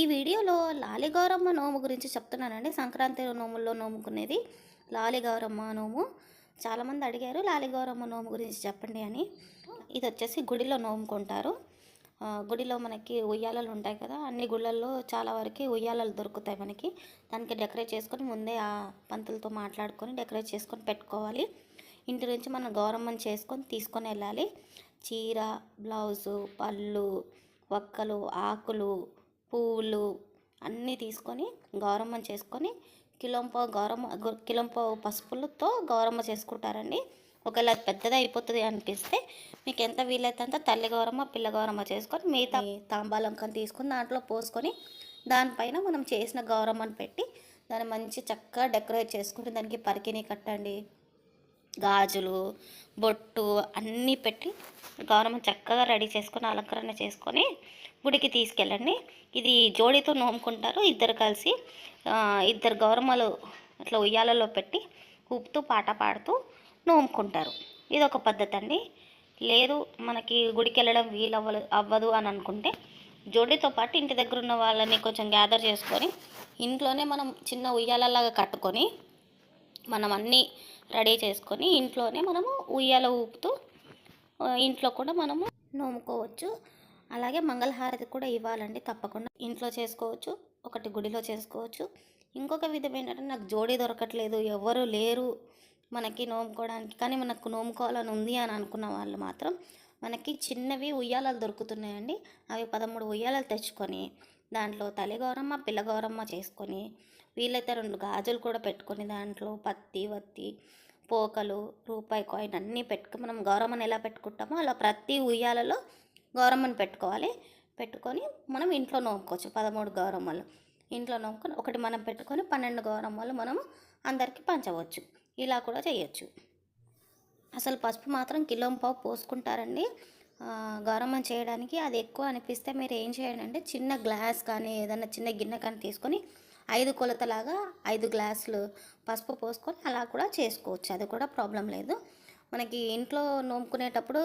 ఈ వీడియోలో లాలిగౌరమ్మ నోము గురించి చెప్తున్నానండి. సంక్రాంతి నోముల్లో నోముకునేది లాలిగౌరమ్మ నోము. చాలామంది అడిగారు లాలిగౌరమ్మ నోము గురించి చెప్పండి అని. ఇది వచ్చేసి గుడిలో నోముకుంటారు. గుడిలో మనకి ఉయ్యాలలు ఉంటాయి కదా అన్ని గుళ్ళల్లో చాలా వరకు ఉయ్యాలలు దొరుకుతాయి మనకి. దానికి డెకరేట్ చేసుకొని ముందే ఆ పంతులతో మాట్లాడుకొని డెకరేట్ చేసుకొని పెట్టుకోవాలి. ఇంటి నుంచి మనం గౌరమ్మని చేసుకొని తీసుకొని వెళ్ళాలి. చీర బ్లౌజు పళ్ళు వక్కలు ఆకులు పువ్వులు అన్నీ తీసుకొని గౌరమ్మని చేసుకొని కిలోంపో గౌరమ్మ కిలోంపో పసుపులతో గౌరమ్మ చేసుకుంటారండి. ఒకవేళ అది పెద్దది అయిపోతుంది అనిపిస్తే మీకు ఎంత వీలైతే అంత తల్లి గౌరమ్మ పిల్ల గౌరమ్మ చేసుకొని మిగతా తాంబాలం కానీ తీసుకొని దాంట్లో పోసుకొని దానిపైన మనం చేసిన గౌరమ్మని పెట్టి దాన్ని మంచి చక్కగా డెకరేట్ చేసుకుని దానికి పరికిని కట్టండి. గాజులు బొట్టు అన్నీ పెట్టి గౌరమ్మ చక్కగా రెడీ చేసుకొని అలంకరణ చేసుకొని గుడికి తీసుకెళ్ళండి. ఇది జోడితో నోముకుంటారు. ఇద్దరు కలిసి ఇద్దరు గౌరమ్మలు అట్లా ఉయ్యాలలో పెట్టి ఊపుతూ పాట పాడుతూ నోముకుంటారు. ఇది ఒక పద్ధతి అండి. లేదు మనకి గుడికి వెళ్ళడం వీలు అవ్వదు అవ్వదు అని అనుకుంటే జోడితో పాటు ఇంటి దగ్గర ఉన్న వాళ్ళని కొంచెం గ్యాదర్ చేసుకొని ఇంట్లోనే మనం చిన్న ఉయ్యాలలాగా కట్టుకొని మనం అన్నీ రెడీ చేసుకొని ఇంట్లోనే మనము ఉయ్యాల ఊపుతూ ఇంట్లో కూడా మనము నోముకోవచ్చు. అలాగే మంగళహారతి కూడా ఇవ్వాలండి తప్పకుండా. ఇంట్లో చేసుకోవచ్చు ఒకటి గుడిలో చేసుకోవచ్చు. ఇంకొక విధం ఏంటంటే నాకు జోడీ దొరకట్లేదు ఎవరు లేరు మనకి నోముకోవడానికి. కానీ మనకు నోముకోవాలని ఉంది అని అనుకున్న వాళ్ళు మాత్రం మనకి చిన్నవి ఉయ్యాలలు దొరుకుతున్నాయండి. అవి పదమూడు ఉయ్యాలలు తెచ్చుకొని దాంట్లో తల్లి గౌరమ్మ పిల్ల గౌరమ్మ చేసుకొని వీలైతే రెండు గాజులు కూడా పెట్టుకొని దాంట్లో పత్తి వత్తి పోకలు రూపాయి కాయిన్ అన్నీ పెట్టుకుని మనం గౌరమ్మని ఎలా పెట్టుకుంటామో అలా ప్రతి ఉయ్యాలలో గౌరమ్మని పెట్టుకోవాలి. పెట్టుకొని మనం ఇంట్లో నోముకోవచ్చు. పదమూడు గౌరమ్మలు ఇంట్లో నోముకొని ఒకటి మనం పెట్టుకొని పన్నెండు గౌరమ్మలు మనము అందరికీ పంచవచ్చు. ఇలా కూడా చేయొచ్చు. అసలు పసుపు మాత్రం కిలో పావు పోసుకుంటారండి. గౌరమ్మం చేయడానికి అది ఎక్కువ అనిపిస్తే మీరు ఏం చేయండి అంటే చిన్న గ్లాస్ కానీ ఏదైనా చిన్న గిన్నె కానీ తీసుకొని ఐదు కొలతలాగా ఐదు గ్లాసులు పసుపు పోసుకొని అలా కూడా చేసుకోవచ్చు. అది కూడా ప్రాబ్లం లేదు. మనకి ఇంట్లో నోముకునేటప్పుడు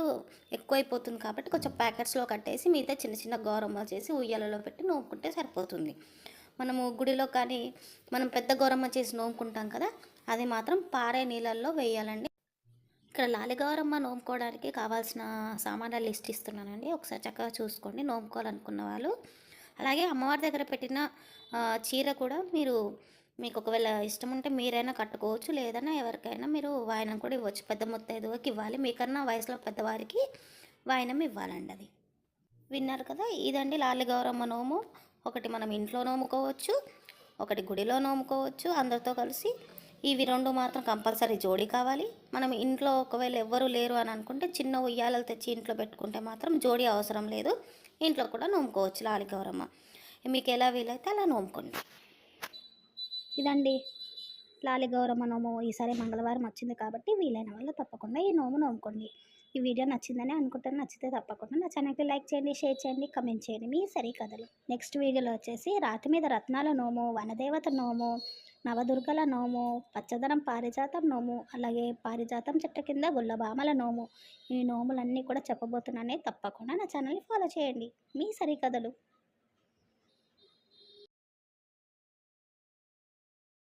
ఎక్కువైపోతుంది కాబట్టి కొంచెం ప్యాకెట్స్లో కట్టేసి మిగతా చిన్న చిన్న గౌరమ్మ చేసి ఉయ్యాలలో పెట్టి నోముకుంటే సరిపోతుంది. మనము గుడిలో కానీ మనం పెద్ద గౌరమ్మ చేసి నోముకుంటాం కదా అది మాత్రం పారే నీళ్ళల్లో వేయాలండి. ఇక్కడ లాలిగౌరమ్మ నోముకోవడానికి కావాల్సిన సామాన్ల లిస్ట్ ఇస్తున్నానండి. ఒకసారి చక్కగా చూసుకోండి. నోముకోవాలనుకున్న వాళ్ళు అలాగే అమ్మవారి దగ్గర పెట్టిన చీర కూడా మీరు మీకు ఒకవేళ ఇష్టం ఉంటే మీరైనా కట్టుకోవచ్చు. లేదన్నా ఎవరికైనా మీరు వాయనం కూడా ఇవ్వచ్చు. పెద్ద ముత్తైదువకి ఇవ్వాలి. మీకన్నా వయసులో పెద్దవారికి వాయనం ఇవ్వాలండి అది. విన్నారు కదా? ఇదండి లాలిగౌరమ్మ నోము. ఒకటి మనం ఇంట్లో నోముకోవచ్చు ఒకటి గుడిలో నోముకోవచ్చు. అందరితో కలిసి ఇవి రెండు మాత్రం కంపల్సరీ జోడి కావాలి. మనం ఇంట్లో ఒకవేళ ఎవ్వరూ లేరు అని అనుకుంటే చిన్న ఉయ్యాలలు తెచ్చి ఇంట్లో పెట్టుకుంటే మాత్రం జోడీ అవసరం లేదు. ఇంట్లో కూడా నోముకోవచ్చు. లాలిగౌరమ్మ మీకు ఎలా వీలైతే అలా నోముకోండి. ఇదండి. లాలిగౌరమ్మ నోము. ఈసారి మంగళవారం వచ్చింది కాబట్టి వీలైన వాళ్ళు తప్పకుండా ఈ నోము నోముకోండి. ఈ వీడియో నచ్చిందని అనుకుంటాను నచ్చితే తప్పకుండా నా ఛానల్కి లైక్ చేయండి షేర్ చేయండి కమెంట్ చేయండి. మీ సరి కథలు నెక్స్ట్ వీడియోలో వచ్చేసి రాతి మీద రత్నాల నోము వనదేవత నోము నవదుర్గల నోము పచ్చదనం పారిజాతం నోము అలాగే పారిజాతం చెట్టు కింద గుల్లబామల నోము. ఈ నోములన్నీ కూడా చెప్పబోతున్నానే తప్పకుండా నా ఛానల్ని ఫాలో చేయండి. మీ సరి కథలు